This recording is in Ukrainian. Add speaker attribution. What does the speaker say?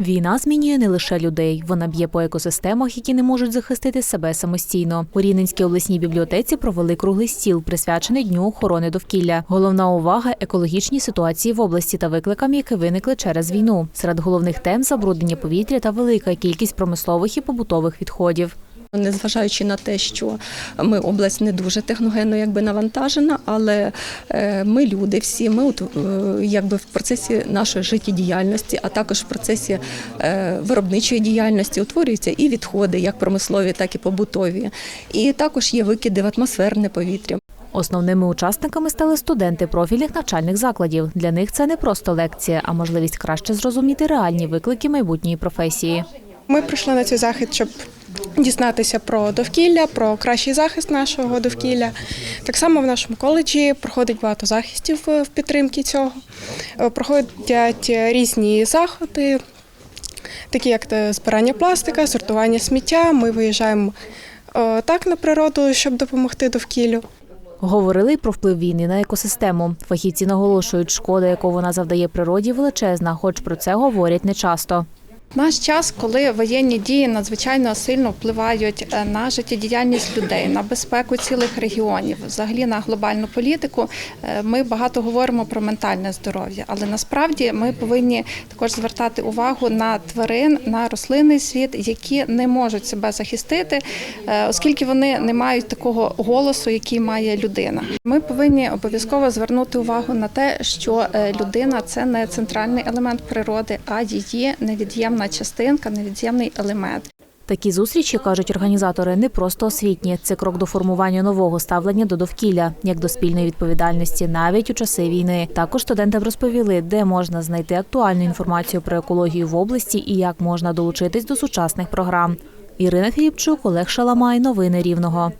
Speaker 1: Війна змінює не лише людей, вона б'є по екосистемах, які не можуть захистити себе самостійно. У Рівненській обласній бібліотеці провели круглий стіл, присвячений дню охорони довкілля. Головна увага екологічній ситуації в області та викликам, які виникли через війну. Серед головних тем забруднення повітря та велика кількість промислових і побутових відходів.
Speaker 2: Незважаючи на те, що ми область не дуже техногенно якби навантажена, але е, ми люди всі, ми от, е, якби в процесі нашої життєдіяльності, а також в процесі е, виробничої діяльності утворюються і відходи, як промислові, так і побутові. І також є викиди в атмосферне повітря.
Speaker 1: Основними учасниками стали студенти профільних навчальних закладів. Для них це не просто лекція, а можливість краще зрозуміти реальні виклики майбутньої професії.
Speaker 3: Ми прийшли на цей захід, щоб дізнатися про довкілля, про кращий захист нашого довкілля. Так само в нашому коледжі проходить багато захистів е, в підтримки цього. Е, Проходять різні заходи, такі як збирання пластика, сортування сміття. Ми виїжджаємо е, так на природу, щоб допомогти довкіллю.
Speaker 1: Говорили про вплив війни на екосистему. Фахівці наголошують, шкода, яку вона завдає природі, величезна, хоч про це говорять нечасто.
Speaker 4: Наш час, коли воєнні дії надзвичайно сильно впливають е, на життєдіяльність людей, на безпеку цілих регіонів, взагалі на глобальну політику, е, ми багато говоримо про ментальне здоров'я, але насправді ми повинні також звертати увагу на тварин, на рослинний світ, які не можуть себе захистити, е, оскільки вони не мають такого голосу, який має людина. Ми повинні обов'язково звернути увагу на те, що людина це не центральний елемент природи, а її невід'ємна частинка, невід'ємний елемент.
Speaker 1: Такі зустрічі, кажуть організатори, не просто освітні. Це крок до формування нового ставлення до довкілля, як до спільної відповідальності, навіть у часи війни. Також студентам розповіли, де можна знайти актуальну інформацію про екологію в області і як можна долучитись до сучасних програм. Ірина Філіпчук, Олег Шаламай. Новини Рівного.